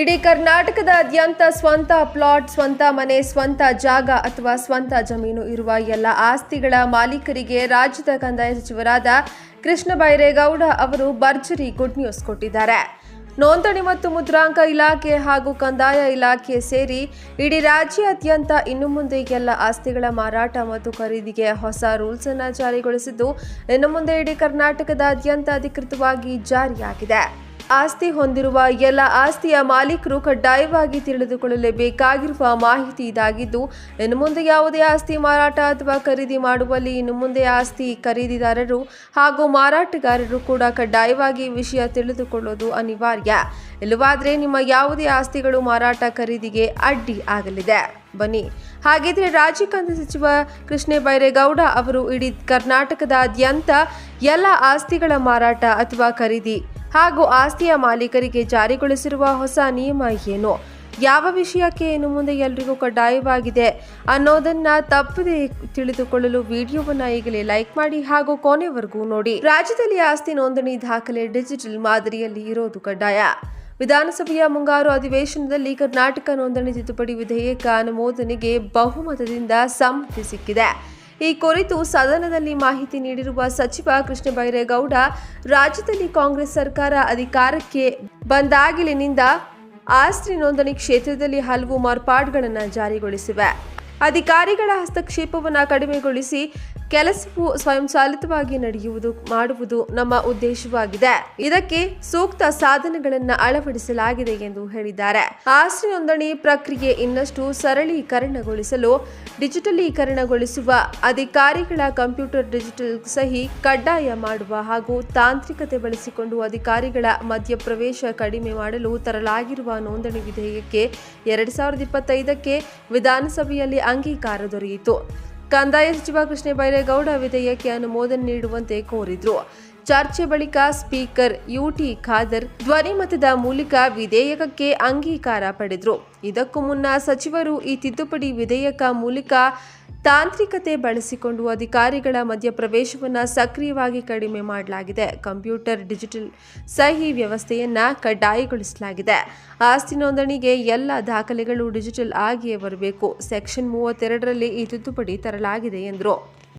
ಇಡೀ ಕರ್ನಾಟಕದಾದ್ಯಂತ ಸ್ವಂತ ಪ್ಲಾಟ್, ಸ್ವಂತ ಮನೆ, ಸ್ವಂತ ಜಾಗ ಅಥವಾ ಸ್ವಂತ ಜಮೀನು ಇರುವ ಎಲ್ಲ ಆಸ್ತಿಗಳ ಮಾಲೀಕರಿಗೆ ರಾಜ್ಯದ ಕಂದಾಯ ಸಚಿವರಾದ ಕೃಷ್ಣ ಬೈರೇಗೌಡ ಅವರು ಭರ್ಜರಿ ಗುಡ್ ನ್ಯೂಸ್ ಕೊಟ್ಟಿದ್ದಾರೆ. ನೋಂದಣಿ ಮತ್ತು ಮುದ್ರಾಂಕ ಇಲಾಖೆ ಹಾಗೂ ಕಂದಾಯ ಇಲಾಖೆ ಸೇರಿ ಇಡೀ ರಾಜ್ಯಾದ್ಯಂತ ಇನ್ನು ಮುಂದೆ ಎಲ್ಲ ಆಸ್ತಿಗಳ ಮಾರಾಟ ಮತ್ತು ಖರೀದಿಗೆ ಹೊಸ ರೂಲ್ಸ್ ಅನ್ನು ಜಾರಿಗೊಳಿಸಿದ್ದು, ಇನ್ನು ಮುಂದೆ ಇಡೀ ಕರ್ನಾಟಕದಾದ್ಯಂತ ಅಧಿಕೃತವಾಗಿ ಜಾರಿಯಾಗಿದೆ. ಆಸ್ತಿ ಹೊಂದಿರುವ ಎಲ್ಲ ಆಸ್ತಿಯ ಮಾಲೀಕರು ಕಡ್ಡಾಯವಾಗಿ ತಿಳಿದುಕೊಳ್ಳಲೇಬೇಕಾಗಿರುವ ಮಾಹಿತಿ ಇದಾಗಿದ್ದು, ಇನ್ನು ಮುಂದೆ ಯಾವುದೇ ಆಸ್ತಿ ಮಾರಾಟ ಅಥವಾ ಖರೀದಿ ಮಾಡುವಲ್ಲಿ ಇನ್ನು ಮುಂದೆ ಆಸ್ತಿ ಖರೀದಿದಾರರು ಹಾಗೂ ಮಾರಾಟಗಾರರು ಕೂಡ ಕಡ್ಡಾಯವಾಗಿ ವಿಷಯ ತಿಳಿದುಕೊಳ್ಳೋದು ಅನಿವಾರ್ಯ. ಇಲ್ಲವಾದರೆ ನಿಮ್ಮ ಯಾವುದೇ ಆಸ್ತಿಗಳು ಮಾರಾಟ ಖರೀದಿಗೆ ಅಡ್ಡಿ ಆಗಲಿದೆ. ಬನ್ನಿ. ಹಾಗಿದ್ರೆ ರಾಜ್ಯ ಕಂದಾಯ ಸಚಿವ ಕೃಷ್ಣ ಬೈರೇಗೌಡ ಅವರು ಇಡೀ ಕರ್ನಾಟಕದಾದ್ಯಂತ ಎಲ್ಲ ಆಸ್ತಿಗಳ ಮಾರಾಟ ಅಥವಾ ಖರೀದಿ ಹಾಗೂ ಆಸ್ತಿಯ ಮಾಲೀಕರಿಗೆ ಜಾರಿಗೊಳಿಸಿರುವ ಹೊಸ ನಿಯಮ ಏನು? ಯಾವ ವಿಷಯಕ್ಕೆ ಇನ್ನು ಮುಂದೆ ಎಲ್ರಿಗೂ ಕಡ್ಡಾಯವಾಗಿದೆ ಅನ್ನೋದನ್ನ ತಪ್ಪದೆ ತಿಳಿದುಕೊಳ್ಳಲು ವಿಡಿಯೋವನ್ನ ಈಗಲೇ ಲೈಕ್ ಮಾಡಿ ಹಾಗೂ ಕೊನೆವರೆಗೂ ನೋಡಿ. ರಾಜ್ಯದಲ್ಲಿ ಆಸ್ತಿ ನೋಂದಣಿ ದಾಖಲೆ ಡಿಜಿಟಲ್ ಮಾದರಿಯಲ್ಲಿ ಇರೋದು ಕಡ್ಡಾಯ. ವಿಧಾನಸಭೆಯ ಮುಂಗಾರು ಅಧಿವೇಶನದಲ್ಲಿ ಕರ್ನಾಟಕ ನೋಂದಣಿ ತಿದ್ದುಪಡಿ ವಿಧೇಯಕ ಅನುಮೋದನೆಗೆ ಬಹುಮತದಿಂದ ಸಮ್ಮತಿ ಸಿಕ್ಕಿದೆ. ಈ ಕುರಿತು ಸದನದಲ್ಲಿ ಮಾಹಿತಿ ನೀಡಿರುವ ಸಚಿವ ಕೃಷ್ಣ ಬೈರೇಗೌಡ, ರಾಜ್ಯದಲ್ಲಿ ಕಾಂಗ್ರೆಸ್ ಸರ್ಕಾರ ಅಧಿಕಾರಕ್ಕೆ ಬಂದಾಗಿಲಿನಿಂದ ಆಸ್ತಿ ನೋಂದಣಿ ಕ್ಷೇತ್ರದಲ್ಲಿ ಹಲವು ಮಾರ್ಪಾಡುಗಳನ್ನು ಜಾರಿಗೊಳಿಸಿವೆ. ಅಧಿಕಾರಿಗಳ ಹಸ್ತಕ್ಷೇಪವನ್ನು ಕಡಿಮೆಗೊಳಿಸಿ ಕೆಲಸವು ಸ್ವಯಂಚಾಲಿತವಾಗಿ ನಡೆಯುವುದು, ಮಾಡುವುದು ನಮ್ಮ ಉದ್ದೇಶವಾಗಿದೆ. ಇದಕ್ಕೆ ಸೂಕ್ತ ಸಾಧನಗಳನ್ನು ಅಳವಡಿಸಲಾಗಿದೆ ಎಂದು ಹೇಳಿದ್ದಾರೆ. ಆಸ್ತಿ ನೋಂದಣಿ ಪ್ರಕ್ರಿಯೆ ಇನ್ನಷ್ಟು ಸರಳೀಕರಣಗೊಳಿಸಲು, ಡಿಜಿಟಲೀಕರಣಗೊಳಿಸುವ ಅಧಿಕಾರಿಗಳ ಕಂಪ್ಯೂಟರ್ ಡಿಜಿಟಲ್ ಸಹಿ ಕಡ್ಡಾಯ ಮಾಡುವ ಹಾಗೂ ತಾಂತ್ರಿಕತೆ ಬಳಸಿಕೊಂಡು ಅಧಿಕಾರಿಗಳ ಮಧ್ಯಪ್ರವೇಶ ಕಡಿಮೆ ಮಾಡಲು ತರಲಾಗಿರುವ ನೋಂದಣಿ ವಿಧೇಯಕಕ್ಕೆ ಎರಡ್ ಸಾವಿರದ ಇಪ್ಪತ್ತೈದಕ್ಕೆ ವಿಧಾನಸಭೆಯಲ್ಲಿ ಅಂಗೀಕಾರ ದೊರೆಯಿತು. ಕಂದಾಯ ಸಚಿವ ಕೃಷ್ಣ ಬೈರೇಗೌಡ ವಿಧೇಯಕ್ಕೆ ಅನುಮೋದನೆ ನೀಡುವಂತೆ ಕೋರಿದ್ರು. ಚರ್ಚೆ ಬಳಿಕ ಸ್ಪೀಕರ್ ಯುಟಿ ಖಾದರ್ ಧ್ವನಿಮತದ ಮೂಲಕ ವಿಧೇಯಕಕ್ಕೆ ಅಂಗೀಕಾರ ಪಡೆದ್ರು. ಇದಕ್ಕೂ ಮುನ್ನ ಸಚಿವರು ಈ ತಿದ್ದುಪಡಿ ವಿಧೇಯಕ ಮೂಲಕ ತಾಂತ್ರಿಕತೆ ಬಳಸಿಕೊಂಡು ಅಧಿಕಾರಿಗಳ ಮಧ್ಯಪ್ರವೇಶವನ್ನು ಸಕ್ರಿಯವಾಗಿ ಕಡಿಮೆ ಮಾಡಲಾಗಿದೆ. ಕಂಪ್ಯೂಟರ್, ಡಿಜಿಟಲ್ ಸಹಿ ವ್ಯವಸ್ಥೆಯನ್ನು ಕಡ್ಡಾಯಗೊಳಿಸಲಾಗಿದೆ. ಆಸ್ತಿ ನೋಂದಣಿಗೆ ಎಲ್ಲ ದಾಖಲೆಗಳು ಡಿಜಿಟಲ್ ಆಗಿಯೇ ಬರಬೇಕು. ಸೆಕ್ಷನ್ ಮೂವತ್ತೆರಡರಲ್ಲಿ ಈ ತಿದ್ದುಪಡಿ ತರಲಾಗಿದೆ ಎಂದರು.